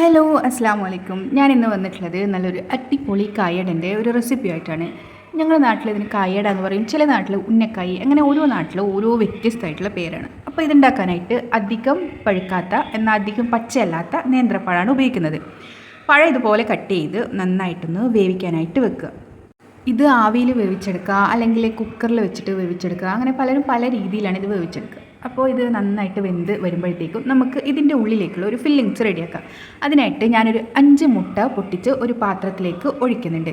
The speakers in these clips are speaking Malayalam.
ഹലോ അസ്സാം വലൈക്കും ഞാൻ ഇന്ന് വന്നിട്ടുള്ളത് നല്ലൊരു അട്ടിപ്പൊളി കായടന്റെ ഒരു റെസിപ്പി ആയിട്ടാണ്. ഞങ്ങളുടെ നാട്ടിൽ ഇതിന് കായട എന്ന് പറയും. ചില നാട്ടിൽ ഉന്നക്കായി അങ്ങനെ ഓരോ നാട്ടിലും ഓരോ വ്യത്യസ്തമായിട്ടുള്ള പേരാണ്. അപ്പോൾ ഇതുണ്ടാക്കാനായിട്ട് അധികം പഴുക്കാത്ത എന്നാൽ അധികം പച്ചയല്ലാത്ത നേന്ത്രപ്പഴമാണ് ഉപയോഗിക്കുന്നത്. പഴം ഇതുപോലെ കട്ട് ചെയ്ത് നന്നായിട്ടൊന്ന് വേവിക്കാനായിട്ട് വെക്കുക. ഇത് ആവിയിൽ വേവിച്ചെടുക്കുക അല്ലെങ്കിൽ കുക്കറിൽ വെച്ചിട്ട് വേവിച്ചെടുക്കുക അങ്ങനെ പലരും പല രീതിയിലാണ് ഇത് വേവിച്ചെടുക്കുക. അപ്പോൾ ഇത് നന്നായിട്ട് വെന്ത് വരുമ്പോഴത്തേക്കും നമുക്ക് ഇതിന്റെ ഉള്ളിലേക്കുള്ള ഒരു ഫില്ലിങ്സ് റെഡിയാക്കാം അതിനായിട്ട് ഞാനൊരു അഞ്ച് മുട്ട പൊട്ടിച്ച് ഒരു പാത്രത്തിലേക്ക് ഒഴിക്കുന്നുണ്ട്.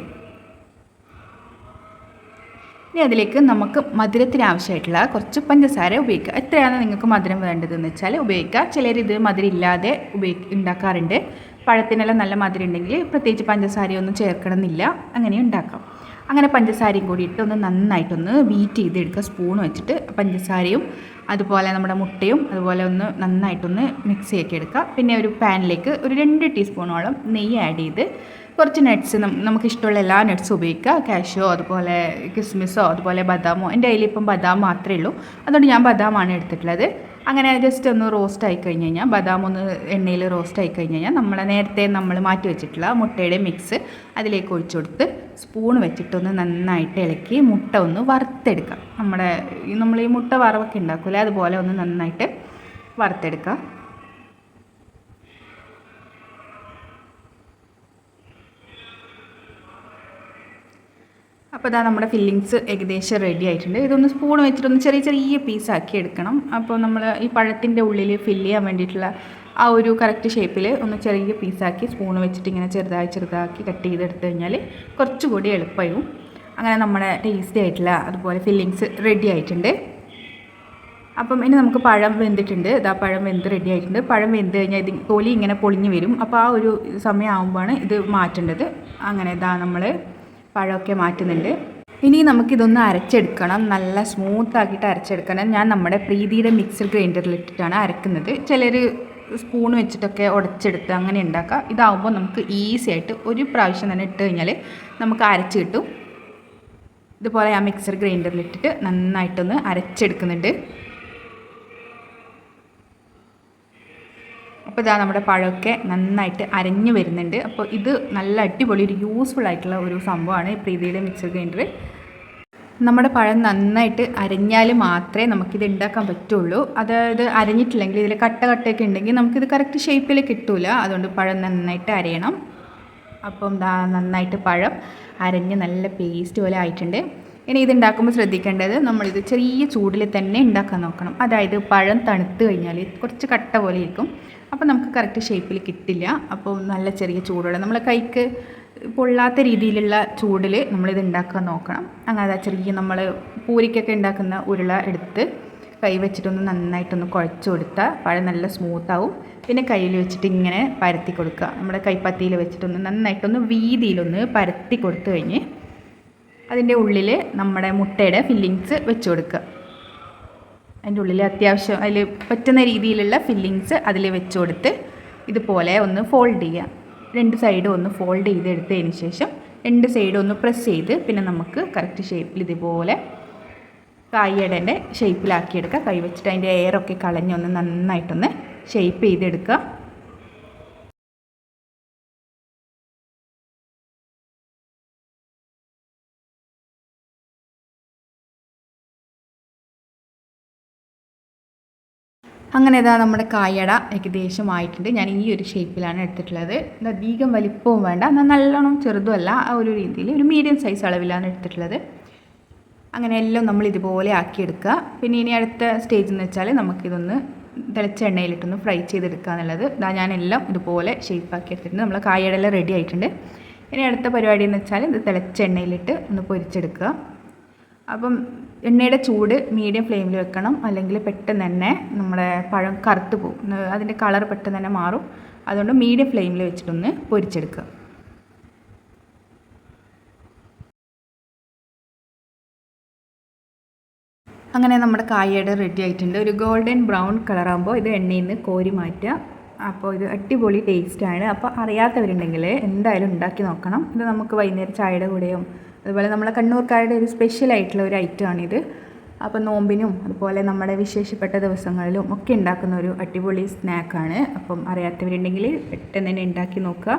ഇനി അതിലേക്ക് നമുക്ക് മധുരത്തിന് ആവശ്യമായിട്ടുള്ള കുറച്ച് പഞ്ചസാര ഉപയോഗിക്കുക. എത്രയാണ് നിങ്ങൾക്ക് മധുരം വേണ്ടതെന്ന് വെച്ചാൽ ഉപയോഗിക്കുക. ചിലർ ഇത് മധുരം ഇല്ലാതെ ഉപയോഗി ഉണ്ടാക്കാറുണ്ട്. പഴത്തിനെല്ലാം നല്ല മധുരം ഉണ്ടെങ്കിൽ പ്രത്യേകിച്ച് പഞ്ചസാരയൊന്നും ചേർക്കണമെന്നില്ല. അങ്ങനെ ഉണ്ടാക്കാം. അങ്ങനെ പഞ്ചസാരയും കൂടി ഇട്ട് ഒന്ന് നന്നായിട്ടൊന്ന് ബീറ്റ് ചെയ്തെടുക്കുക. സ്പൂൺ വെച്ചിട്ട് പഞ്ചസാരയും അതുപോലെ നമ്മുടെ മുട്ടയും അതുപോലെ ഒന്ന് നന്നായിട്ടൊന്ന് മിക്സ് എടുക്കുക പിന്നെ ഒരു പാനിലേക്ക് ഒരു രണ്ട് ടീസ്പൂണോളം നെയ്യ് ആഡ് ചെയ്ത് കുറച്ച് നട്ട്സ് നമുക്ക് ഇഷ്ടമുള്ള എല്ലാ നട്ട്സും ഉപയോഗിക്കുക. കാഷ്യോ അതുപോലെ കിസ്മിസോ അതുപോലെ ബദാമോ എന്റെ കയ്യിൽ ഇപ്പം ബദാം മാത്രമേ ഉള്ളൂ. അതുകൊണ്ട് ഞാൻ ബദാമാണ് എടുത്തിട്ടുള്ളത്. അങ്ങനെ ജസ്റ്റ് ഒന്ന് റോസ്റ്റ് ആയി കഴിഞ്ഞ് കഴിഞ്ഞാൽ ബദാം ഒന്ന് എണ്ണയിൽ റോസ്റ്റ് ആയി കഴിഞ്ഞ് കഴിഞ്ഞാൽ നമ്മളെ നേരത്തെ നമ്മൾ മാറ്റി വെച്ചിട്ടുള്ള മുട്ടയുടെ മിക്സ് അതിലേക്ക് ഒഴിച്ചു കൊടുത്ത് സ്പൂൺ വെച്ചിട്ടൊന്ന് നന്നായിട്ട് ഇളക്കി മുട്ട ഒന്ന് വറുത്തെടുക്കാം. നമ്മുടെ നമ്മൾ ഈ മുട്ട വറവൊക്കെ ഉണ്ടാക്കില്ലേ അതുപോലെ ഒന്ന് നന്നായിട്ട് വറുത്തെടുക്കുക അപ്പോൾ ഇതാ നമ്മുടെ ഫില്ലിങ്സ് ഏകദേശം റെഡി ആയിട്ടുണ്ട്. ഇതൊന്ന് സ്പൂൺ വെച്ചിട്ടൊന്ന് ചെറിയ ചെറിയ പീസാക്കി എടുക്കണം. അപ്പോൾ നമ്മൾ ഈ പഴത്തിന്റെ ഉള്ളിൽ ഫില്ല് ചെയ്യാൻ വേണ്ടിയിട്ടുള്ള ആ ഒരു കറക്റ്റ് ഷേപ്പിൽ ഒന്ന് ചെറിയ പീസാക്കി സ്പൂൺ വെച്ചിട്ട് ഇങ്ങനെ ചെറുതായി ചെറുതാക്കി കട്ട് ചെയ്തെടുത്ത് കഴിഞ്ഞാൽ കുറച്ചുകൂടി എളുപ്പമായും അങ്ങനെ നമ്മുടെ ടേസ്റ്റി ആയിട്ടുള്ള അതുപോലെ ഫില്ലിങ്സ് റെഡി ആയിട്ടുണ്ട്. അപ്പം ഇനി നമുക്ക് പഴം വെന്തിട്ടുണ്ട്. ഇതാ പഴം വെന്ത് റെഡി ആയിട്ടുണ്ട്. പഴം വെന്ത് കഴിഞ്ഞാൽ ഇത് തൊലി ഇങ്ങനെ പൊളിഞ്ഞ് വരും. അപ്പോൾ ആ ഒരു സമയമാകുമ്പോഴാണ് ഇത് മാറ്റേണ്ടത്. അങ്ങനെ ഇതാ നമ്മൾ പഴമൊക്കെ മാറ്റുന്നുണ്ട്. ഇനി നമുക്കിതൊന്ന് അരച്ചെടുക്കണം. നല്ല സ്മൂത്ത് ആക്കിയിട്ട് അരച്ചെടുക്കണം. ഞാൻ നമ്മുടെ പ്രീതിയുടെ മിക്സർ ഗ്രൈൻഡറിലിട്ടിട്ടാണ് അരക്കുന്നത്. ചിലർ സ്പൂൺ വെച്ചിട്ടൊക്കെ ഉടച്ചെടുത്ത് അങ്ങനെ ഉണ്ടാക്കുക ഇതാവുമ്പോൾ നമുക്ക് ഈസി ആയിട്ട് ഒരു പ്രാവശ്യം തന്നെ ഇട്ട് കഴിഞ്ഞാൽ നമുക്ക് അരച്ച് കിട്ടും. ഇതുപോലെ ആ മിക്സർ ഗ്രൈൻഡറിലിട്ടിട്ട് നന്നായിട്ടൊന്ന് അരച്ചെടുക്കുന്നുണ്ട്. അപ്പോൾ ഇതാ നമ്മുടെ പഴമൊക്കെ നന്നായിട്ട് അരഞ്ഞു വരുന്നുണ്ട്. അപ്പോൾ ഇത് നല്ല അടിപൊളി ഒരു യൂസ്ഫുൾ ആയിട്ടുള്ള ഒരു സംഭവമാണ് ഈ പ്രീതിയുടെ മിക്സർ ഗ്രൈൻഡർ നമ്മുടെ പഴം നന്നായിട്ട് അരഞ്ഞാൽ മാത്രമേ നമുക്കിത് ഉണ്ടാക്കാൻ പറ്റുള്ളൂ. അതായത് അരഞ്ഞിട്ടില്ലെങ്കിൽ ഇതിൽ കട്ട കട്ടയൊക്കെ ഉണ്ടെങ്കിൽ നമുക്കിത് കറക്റ്റ് ഷേപ്പിൽ കിട്ടില്ല അതുകൊണ്ട് പഴം നന്നായിട്ട് അരയണം. അപ്പം നന്നായിട്ട് പഴം അരഞ്ഞ് നല്ല പേസ്റ്റ് പോലെ ആയിട്ടുണ്ട്. ഇനി ഇത് ഉണ്ടാക്കുമ്പോൾ ശ്രദ്ധിക്കേണ്ടത് നമ്മളിത് ചെറിയ ചൂടിൽ തന്നെ ഉണ്ടാക്കാൻ നോക്കണം. അതായത് പഴം തണുത്ത് കഴിഞ്ഞാൽ കുറച്ച് കട്ട പോലെ ഇരിക്കും. അപ്പോൾ നമുക്ക് കറക്റ്റ് ഷേപ്പിൽ കിട്ടില്ല. അപ്പോൾ നല്ല ചെറിയ ചൂടുള്ള നമ്മളെ കൈക്ക് പൊള്ളാത്ത രീതിയിലുള്ള ചൂടിൽ നമ്മളിത് ഉണ്ടാക്കാൻ നോക്കണം. അങ്ങനെ ചെറിയ നമ്മൾ പൂരിക്കൊക്കെ ഉണ്ടാക്കുന്ന ഉരുള എടുത്ത് കൈ വെച്ചിട്ടൊന്ന് നന്നായിട്ടൊന്ന് കുഴച്ച് കൊടുത്താൽ പഴം നല്ല സ്മൂത്താവും പിന്നെ കയ്യിൽ വെച്ചിട്ട് ഇങ്ങനെ പരത്തി കൊടുക്കുക. നമ്മുടെ കൈപ്പത്തിയിൽ വെച്ചിട്ടൊന്ന് നന്നായിട്ടൊന്ന് വീതിയിലൊന്ന് പരത്തി കൊടുത്തു കഴിഞ്ഞ് അതിന്റെ ഉള്ളിൽ നമ്മുടെ മുട്ടയുടെ ഫില്ലിങ്സ് വെച്ച് കൊടുക്കുക. അതിന്റെ ഉള്ളിൽ അത്യാവശ്യം അതിൽ പറ്റുന്ന രീതിയിലുള്ള ഫില്ലിങ്സ് അതിൽ വെച്ച് കൊടുത്ത് ഇതുപോലെ ഒന്ന് ഫോൾഡ് ചെയ്യുക രണ്ട് സൈഡും ഒന്ന് ഫോൾഡ് ചെയ്ത് എടുത്തതിന് ശേഷം രണ്ട് സൈഡും ഒന്ന് പ്രസ് ചെയ്ത് പിന്നെ നമുക്ക് കറക്റ്റ് ഷേപ്പിൽ ഇതുപോലെ കായടേന്റെ ഷേപ്പിലാക്കിയെടുക്കുക കൈ വെച്ചിട്ട് അതിന്റെ എയറൊക്കെ കളഞ്ഞൊന്ന് നന്നായിട്ടൊന്ന് ഷേപ്പ് ചെയ്തെടുക്കുക. അങ്ങനെ ഇതാ നമ്മുടെ കായട ഏകദേശം ആയിട്ടുണ്ട് ഞാൻ ഈ ഒരു ഷേപ്പിലാണ് എടുത്തിട്ടുള്ളത്. അധികം വലിപ്പവും വേണ്ട. എന്നാൽ നല്ലോണം ചെറുതുമല്ല ആ ഒരു രീതിയിൽ ഒരു മീഡിയം സൈസ് അളവിലാണ് എടുത്തിട്ടുള്ളത്. അങ്ങനെ എല്ലാം നമ്മൾ ഇതുപോലെ ആക്കിയെടുക്കുക. പിന്നെ ഇനി അടുത്ത സ്റ്റേജ് എന്ന് വെച്ചാൽ നമുക്കിതൊന്ന് തിളച്ച എണ്ണയിലിട്ടൊന്ന് ഫ്രൈ ചെയ്തെടുക്കുക എന്നുള്ളത്. ഇതാ ഞാനെല്ലാം ഇതുപോലെ ഷേപ്പാക്കി എടുത്തിട്ടുണ്ട്. നമ്മൾ കായടെല്ലാം റെഡി ആയിട്ടുണ്ട്. ഇനി അടുത്ത പരിപാടി എന്ന് വെച്ചാൽ ഇത് തിളച്ച എണ്ണയിലിട്ട് ഒന്ന് പൊരിച്ചെടുക്കുക. അപ്പം എണ്ണയുടെ ചൂട് മീഡിയം ഫ്ലെയിമിൽ വെക്കണം. അല്ലെങ്കിൽ പെട്ടെന്ന് തന്നെ നമ്മുടെ പഴം കറുത്ത് പോകും അതിന്റെ കളർ പെട്ടെന്ന് തന്നെ മാറും. അതുകൊണ്ട് മീഡിയം ഫ്ലെയിമിൽ വെച്ചിട്ടൊന്ന് പൊരിച്ചെടുക്കുക. അങ്ങനെ നമ്മുടെ കായയുടെ റെഡി ആയിട്ടുണ്ട്. ഒരു ഗോൾഡൻ ബ്രൗൺ കളറാകുമ്പോൾ ഇത് എണ്ണയിൽ നിന്ന് കോരി മാറ്റുക. അപ്പോൾ ഇത് അടിപൊളി ടേസ്റ്റാണ് അപ്പോൾ അറിയാത്തവരുണ്ടെങ്കിൽ എന്തായാലും ഉണ്ടാക്കി നോക്കണം. ഇത് നമുക്ക് വൈകുന്നേരം ചായയുടെ കൂടെയും അതുപോലെ നമ്മളെ കണ്ണൂർക്കാരുടെ ഒരു സ്പെഷ്യൽ ആയിട്ടുള്ള ഒരു ഐറ്റമാണിത് അപ്പോൾ നോമ്പിനും അതുപോലെ നമ്മുടെ വിശേഷപ്പെട്ട ദിവസങ്ങളിലും ഒക്കെ ഉണ്ടാക്കുന്ന ഒരു അടിപൊളി സ്നാക്കാണ് അപ്പം അറിയാത്തവരുണ്ടെങ്കിൽ പെട്ടെന്ന് തന്നെ ഉണ്ടാക്കി നോക്കുക.